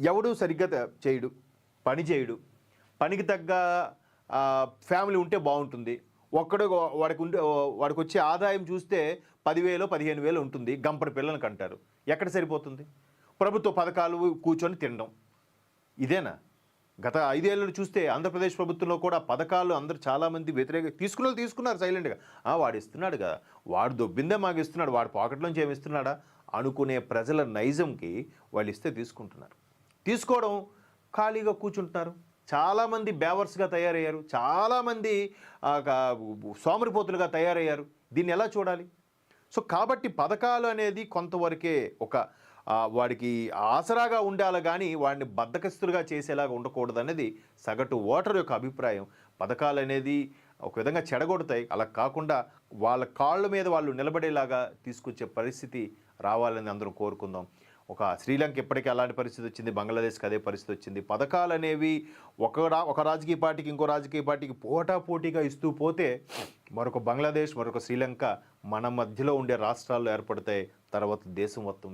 ఎవడు సరిగ్గా చేయడు పని చేయడు. పనికి తగ్గ ఫ్యామిలీ ఉంటే బాగుంటుంది. ఒక్కడు వాడికి ఉండే వాడికి వచ్చే ఆదాయం చూస్తే పదివేలు పదిహేను వేలు ఉంటుంది. గంపడి పిల్లలకు అంటారు ఎక్కడ సరిపోతుంది? ప్రభుత్వ పథకాలు కూర్చొని తినడం. ఇదేనా? గత ఐదేళ్ళు చూస్తే ఆంధ్రప్రదేశ్ ప్రభుత్వంలో కూడా పథకాలు అందరూ చాలామంది వ్యతిరేక తీసుకున్న వాళ్ళు తీసుకున్నారు సైలెంట్గా. వాడు ఇస్తున్నాడు కదా. వాడు దొబ్బిందే మాకు ఇస్తున్నాడు. వాడు పాకెట్లోంచి ఏమి ఇస్తున్నాడా? అనుకునే ప్రజల నైజంకి వాళ్ళు ఇస్తే తీసుకుంటున్నారు. తీసుకోవడం ఖాళీగా కూర్చుంటున్నారు. చాలామంది బేవర్స్గా తయారయ్యారు. చాలామంది సోమరిపోతులుగా తయారయ్యారు. దీన్ని ఎలా చూడాలి? సో కాబట్టి పథకాలు అనేది కొంతవరకే ఒక వాడికి ఆసరాగా ఉండాలి కానీ వాడిని బద్దకస్తులుగా చేసేలాగా ఉండకూడదు అనేది సగటు ఓటర్ యొక్క అభిప్రాయం. పథకాలు అనేది ఒక విధంగా చెడగొడతాయి. అలా కాకుండా వాళ్ళ కాళ్ళ మీద వాళ్ళు నిలబడేలాగా తీసుకొచ్చే పరిస్థితి రావాలని అందరం కోరుకుందాం. ఒక శ్రీలంక ఇప్పటికీ అలాంటి పరిస్థితి వచ్చింది బంగ్లాదేశ్కి అదే పరిస్థితి వచ్చింది. పథకాలు అనేవి ఒక రా ఒక రాజకీయ పార్టీకి ఇంకో రాజకీయ పార్టీకి పోటా పోటీగా ఇస్తూ పోతే మరొక బంగ్లాదేశ్ మరొక శ్రీలంక మన మధ్యలో ఉండే రాష్ట్రాల్లో ఏర్పడతాయి తర్వాత దేశం మొత్తం